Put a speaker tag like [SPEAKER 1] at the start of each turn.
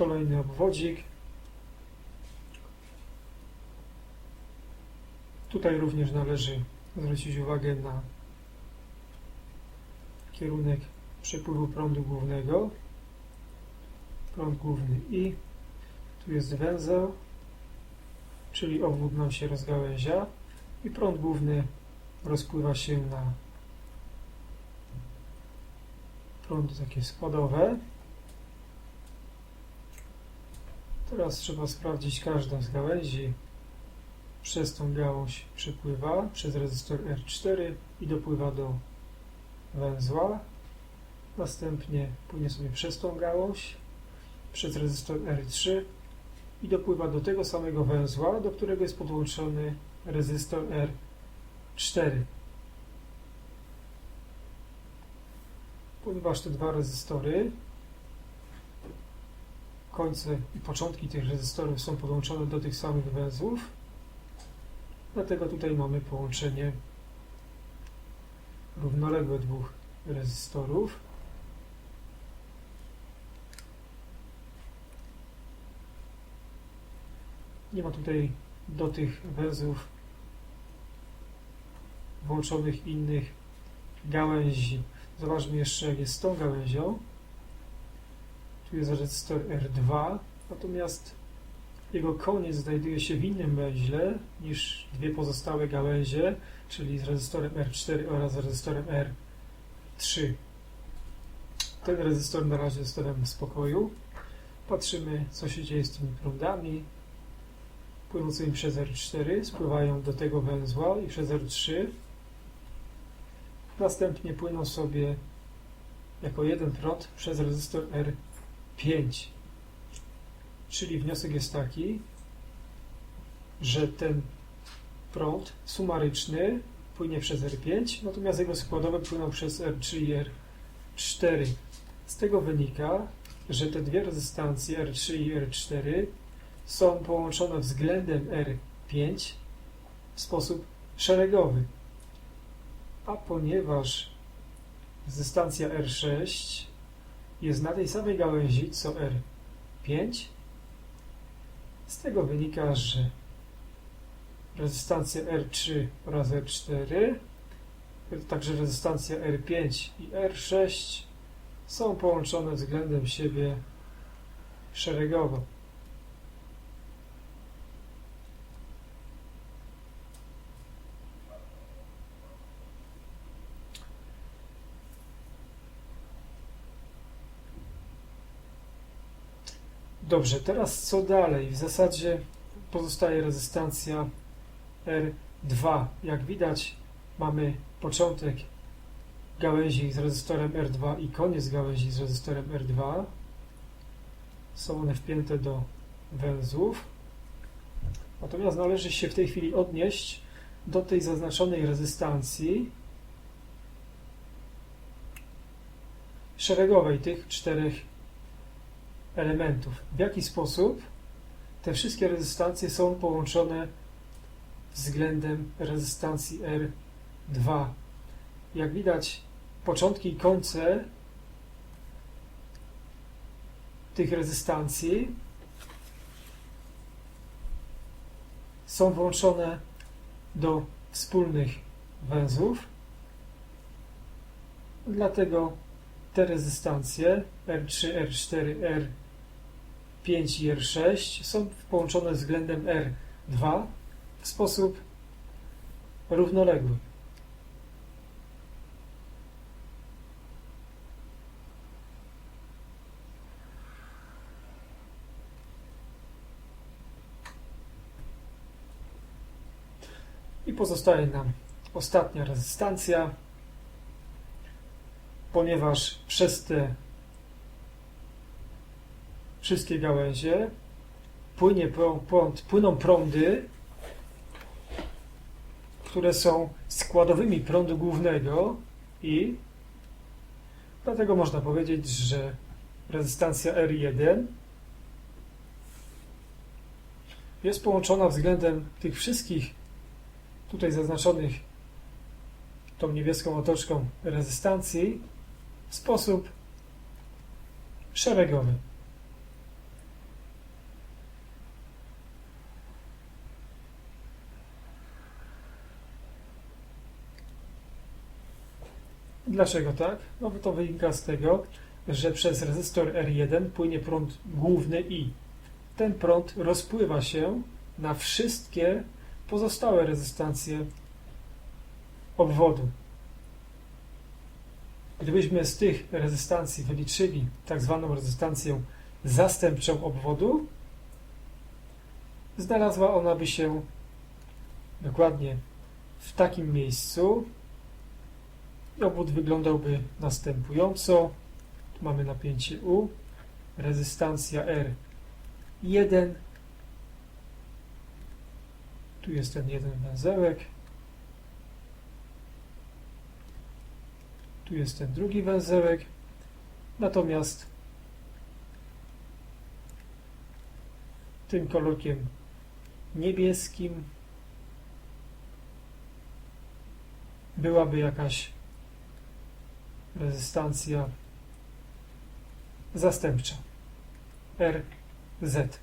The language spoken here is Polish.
[SPEAKER 1] Kolejny obwodzik. Tutaj również należy zwrócić uwagę na kierunek przepływu prądu głównego. Prąd główny I. Tu jest węzeł, czyli obwód nam się rozgałęzia i prąd główny rozpływa się na prądy takie składowe. Teraz trzeba sprawdzić każdą z gałęzi. Przez tą gałąź przepływa przez rezystor R4 i dopływa do węzła. Następnie płynie sobie przez tą gałąź, przez rezystor R3 i dopływa do tego samego węzła, do którego jest podłączony rezystor R4. Ponieważ te dwa rezystory, końce i początki tych rezystorów są podłączone do tych samych węzłów, dlatego tutaj mamy połączenie równoległe dwóch rezystorów. Nie ma tutaj do tych węzłów włączonych innych gałęzi. Zobaczmy jeszcze, jak jest z tą gałęzią. Tu jest rezystor R2, natomiast jego koniec znajduje się w innym węźle niż dwie pozostałe gałęzie, czyli z rezystorem R4 oraz rezystorem R3. Ten rezystor na razie zostawiam w spokoju. Patrzymy, co się dzieje z tymi prądami płynącymi przez R4, spływają do tego węzła i przez R3 Następnie płyną sobie jako jeden prąd przez rezystor R5. Czyli wniosek jest taki, że ten prąd sumaryczny płynie przez R5, natomiast jego składowe płyną przez R3 i R4. Z tego wynika, że te dwie rezystancje R3 i R4 są połączone względem R5 w sposób szeregowy. A ponieważ rezystancja R6 jest na tej samej gałęzi co R5, z tego wynika, że rezystancja R3 oraz R4, także rezystancja R5 i R6 są połączone względem siebie szeregowo. Dobrze, teraz co dalej? W zasadzie pozostaje rezystancja R2. Jak widać, mamy początek gałęzi z rezystorem R2 i koniec gałęzi z rezystorem R2. Są one wpięte do węzłów. Natomiast należy się w tej chwili odnieść do tej zaznaczonej rezystancji szeregowej tych czterech elementów. W jaki sposób te wszystkie rezystancje są połączone względem rezystancji R2. Jak widać, początki i końce tych rezystancji są włączone do wspólnych węzłów. Dlatego te rezystancje R3, R4, R 5 i R6 są połączone względem R2 w sposób równoległy. I pozostaje nam ostatnia rezystancja, ponieważ przez te wszystkie gałęzie, płynie prąd, płyną prądy, które są składowymi prądu głównego i dlatego można powiedzieć, że rezystancja R1 jest połączona względem tych wszystkich tutaj zaznaczonych tą niebieską otoczką rezystancji w sposób szeregowy. Dlaczego tak? No bo to wynika z tego, że przez rezystor R1 płynie prąd główny I. Ten prąd rozpływa się na wszystkie pozostałe rezystancje obwodu. Gdybyśmy z tych rezystancji wyliczyli tak zwaną rezystancję zastępczą obwodu, znalazła ona by się dokładnie w takim miejscu. Obwód wyglądałby następująco. Tu mamy napięcie U, rezystancja R1. Tu jest ten jeden węzełek. Tu jest ten drugi węzełek. Natomiast tym kolorkiem niebieskim byłaby jakaś rezystancja zastępcza RZ.